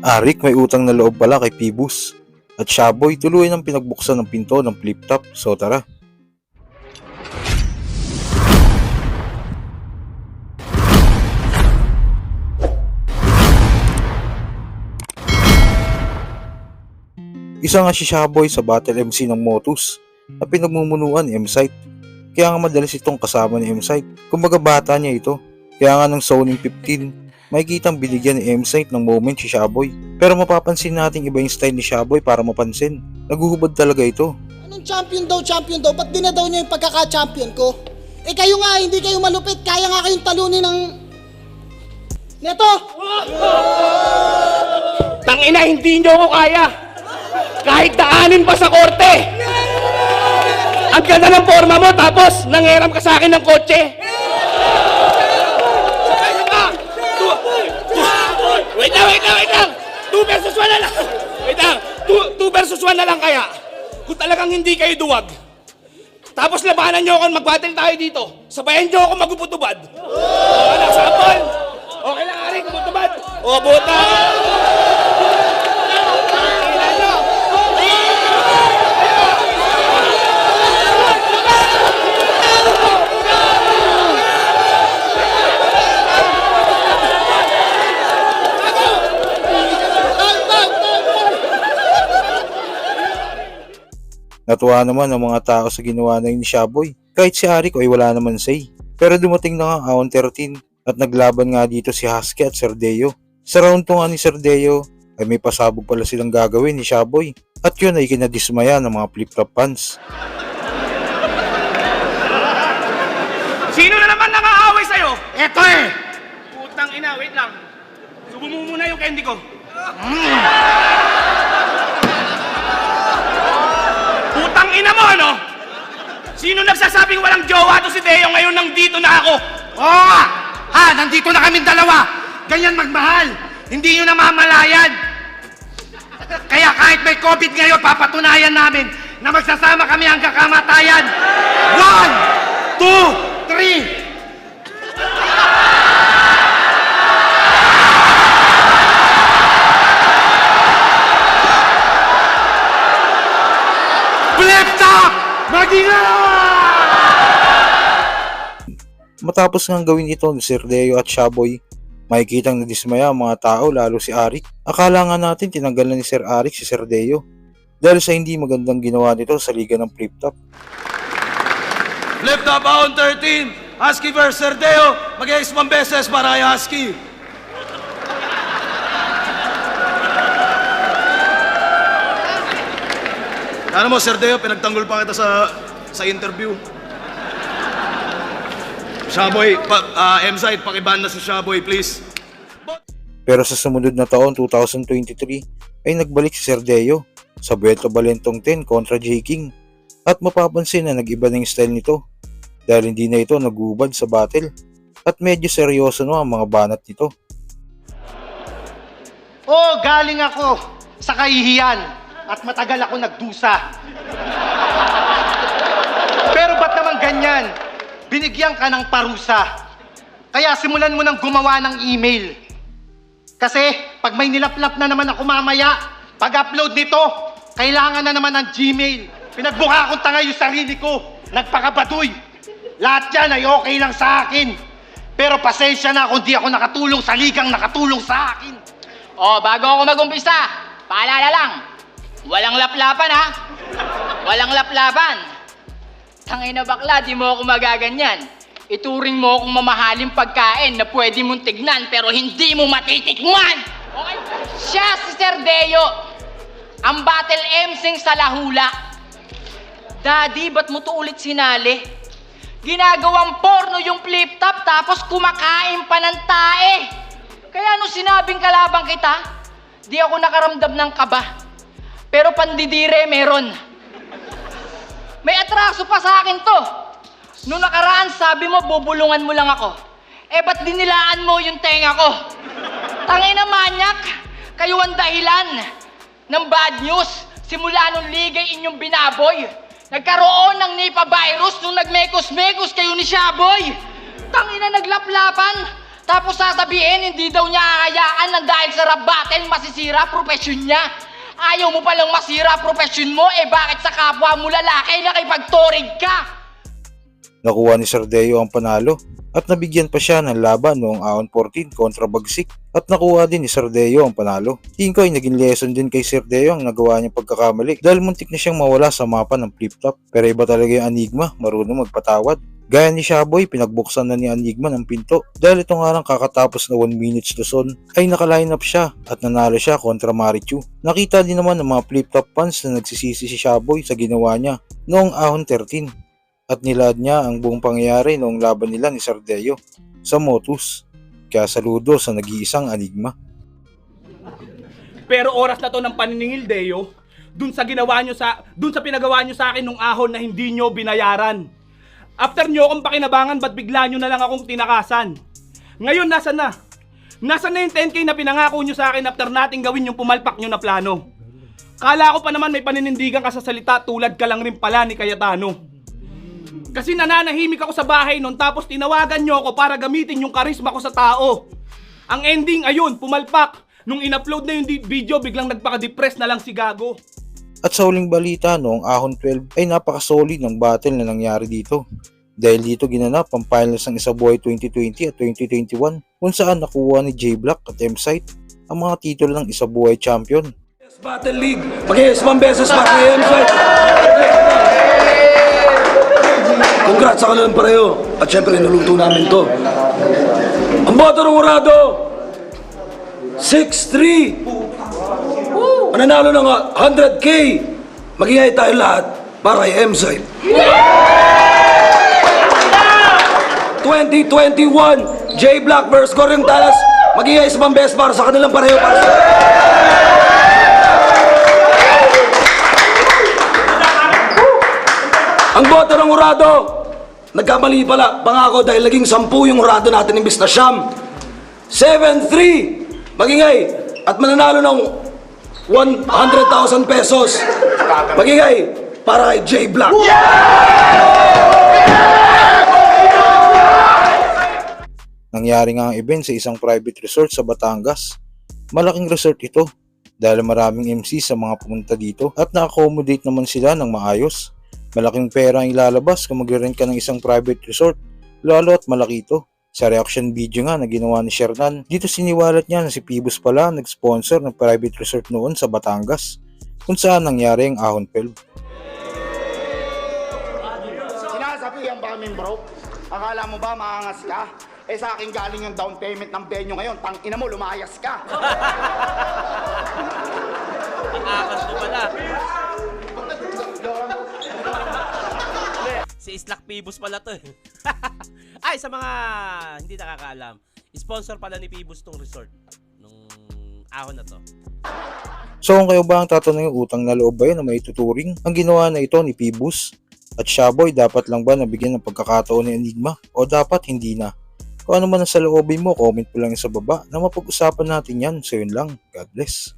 Arik may utang na loob pala kay Pibus. At Shaboy tuloy ng pinagbuksan ng pinto ng flip top. So tara. Isa nga si Shaboy sa battle MC ng Motus na pinagmumunuan ni M-Site. Kaya nga madalas itong kasama ni M-Site. Kumbaga bata niya ito. Kaya nga ng Sony 15, makikitang binigyan ni M-Site ng moment si Shaboy. Pero mapapansin natin iba yung style ni Shaboy para mapansin. Naguhubad talaga ito. Anong champion daw, champion daw? Ba't dinadaw niyo yung pagkaka-champion ko? Eh kayo nga, hindi kayo malupit. Kaya nga kayong talunin ng... Neto! Tangina, hindi nyo ako kaya. Kahit daanin pa sa korte. Ang ganda ng forma mo, tapos nangiram ka sa akin ng kotse. Ano ba? Two- two- Wait lang, wait lang. Two versus one na lang. Wait lang. Two, two versus one na lang kaya. Kung talagang hindi kayo duwag. Tapos labanan nyo ako, mag-battle tayo dito. Sabayan nyo ako maguputubad. Okay lang, sample. Okay lang, Ari, kumutubad. O, buta. Natuwa naman ang mga tao sa ginawa na yun ni Shaboy. Kahit si Arik ay wala naman say. Pero dumating na nga ang 13 at naglaban nga dito si Husky at Serdeo. Sa round 2 nga ni Serdeo ay may pasabog pala silang gagawin ni Shaboy. At yun ay kinadismaya ng mga flip-flop fans. Sino na naman nangaaway sa'yo? Eto eh! Putang ina, wait lang. Subo mo muna yung candy ko. Putang ano? Sino nagsasabing walang jowa to si Deo ngayon nandito na ako? Oo nga! Ha, nandito na kaming dalawa. Ganyan magmahal. Hindi nyo namamalayan. Kaya kahit may COVID ngayon, papatunayan namin na magsasama kami hanggang kamatayan. One, two, Matapos nga gawin ito ni Serdeo at Shaboy, makikitang nadismaya ang mga tao lalo si Arik. Akala nga natin tinanggal na ni Sir Arik si Serdeo dahil sa hindi magandang ginawa nito sa liga ng flip-top. Flip top on 13. Husky versus Serdeo. Mag-ace man beses para kay Husky. Ano mo, Serdeo, pinagtanggol pa kita sa sa interview. Shaboy, pa, ah, M-side, pakiban na si Shaboy, please. Pero sa sumunod na taon, 2023, ay nagbalik si Serdeo sa Bueto Balentong 10 kontra J. King. At mapapansin na nag-iba na yung style nito dahil hindi na ito nagubad sa battle. At medyo seryoso no ang mga banat nito. Oh, galing ako sa kahihiyan at matagal ako nagdusa. Pero ba't naman ganyan? Binigyan ka ng parusa. Kaya simulan mo nang gumawa ng email. Kasi pag may nilaplap na naman ako mamaya, pag-upload nito, kailangan na naman ng Gmail. Pinagbuka akong tanga yung sarili ko. Nagpakabaduy. Lahat yan ay okay lang sa akin. Pero pasensya na kung di ako nakatulong sa ligang nakatulong sa akin. Oh, bago ako mag-umpisa, paalala lang, walang laplapan ha. Walang laplapan. Tangay na bakla, di mo ako magaganyan. Ituring mo akong mamahaling pagkain na pwede mong tignan pero hindi mo matitikman. Okay? Siya si Sir Deo, ang battle emsing sa lahula. Daddy, ba't mo to ulit sinali? Ginagawang porno yung flip top tapos kumakain pa ng tae. Kaya nung sinabing kalabang kita, di ako nakaramdam ng kaba. Pero pandidire meron. May atraso pa sa akin to. Nung nakaraan, sabi mo, bubulungan mo lang ako. Eh, ba't dinilaan mo yung tenga ko? Tangay na manyak, kayo ang dahilan ng bad news. Simula nung ligay inyong binaboy. Nagkaroon ng Nipah virus nung nagmekos-mekos kayo ni Shaboy. Tangina naglaplapan. Tapos sasabihin, hindi daw niya kakayaan ng dahil sa rap battle, masisira profesyon niya. Ayaw mo palang masira profesyon mo, eh bakit sa kapwa mo lalaki nakipagtorig ka? Nakuha ni Sardeo ang panalo at nabigyan pa siya ng laban noong Ahon 14 kontra Bagsik at nakuha din ni Sardeo ang panalo. Tingin ay naging lesson din kay Sardeo ang nagawa niyang pagkakamali dahil muntik na siyang mawala sa mapa ng flip-flop. Pero iba talaga yung Enigma, marunong magpatawad. Gaya ni Shaboy, pinagbuksan na ni Enigma ng pinto dahil ito nga lang kakatapos na 1 minutes Luzon ay nakaline up siya at nanalo siya kontra Marichu. Nakita din naman ng mga flip-flop fans na nagsisisi si Shaboy sa ginawa niya noong Ahon 13 at nilad niya ang buong pangyayari noong laban nila ni Sardeo sa Motus. Kaya saludo sa nag-iisang Enigma. Pero oras na to ng paniningil, Deo. Dun sa ginawa nyo sa, dun sa pinagawa nyo sa akin nung ahon na hindi nyo binayaran. After nyo akong pakinabangan, ba't bigla nyo na lang akong tinakasan? Ngayon, nasa na? Nasa na yung 10k na pinangako nyo sa akin after nating gawin yung pumalpak nyo na plano? Kala ko pa naman may paninindigan ka sa salita tulad ka lang rin pala ni Cayetano. Kasi nananahimik ako sa bahay noon tapos tinawagan nyo ako para gamitin yung karisma ko sa tao. Ang ending ayun, pumalpak. Nung in-upload na yung video, biglang nagpaka-depress na lang si Gago. At sa huling balita noong Ahon 12 ay napaka-solid ng battle na nangyari dito. Dahil dito ginanap ang finals ng Isabuhay 2020 at 2021 kung saan nakuha ni J-Block at M-Site ang mga titulo ng Isabuhay Champion. Battle League. Mag-iismang beses para kay M-Site. Congrats sa kanilang pareho. At syempre, naluto namin to. Ang boto ng Urado, 6-3. Mananalo ng 100K. Magingay tayo lahat para kay M-Site. 2021, J Black vs. Gordon Talas. Magingay isang beses para sa kanilang pareho para sa... Ang boto ng Urado, nagkamali pala, pangako dahil naging sampu yung Urado natin imbis na siyam. 7-3, magingay, at mananalo ng 100,000 pesos. Magingay, para kay J Black. Nangyari nga ang event sa isang private resort sa Batangas. Malaking resort ito dahil maraming MC sa mga pumunta dito at na-accommodate naman sila ng maayos. Malaking pera ang ilalabas kung magre-rent ka ng isang private resort, lalo at malaki ito. Sa reaction video nga na ginawa ni Shernan, dito siniwalat niya na si Pibus pala nag-sponsor ng private resort noon sa Batangas, kung saan nangyari ang Ahon 12. Sinasabihan ba amin bro? Akala mo ba maangas ka? Eh sa akin galing yung down payment ng venue ngayon, tang ina mo, lumayas ka. Si Islak Pibus pala to eh. Ay, sa mga hindi nakakaalam, sponsor pala ni Pibus tong resort nung ahon na to. So kung kayo ba ang tatanungin utang na loob ba yun na may tuturing? Ang ginawa na ito ni Pibus at Shaboy dapat lang ba nabigyan ng pagkakataon ni Enigma o dapat hindi na? Kung ano man ang sa loobin mo, comment mo lang sa baba na mapag-usapan natin yan. So yun lang. God bless.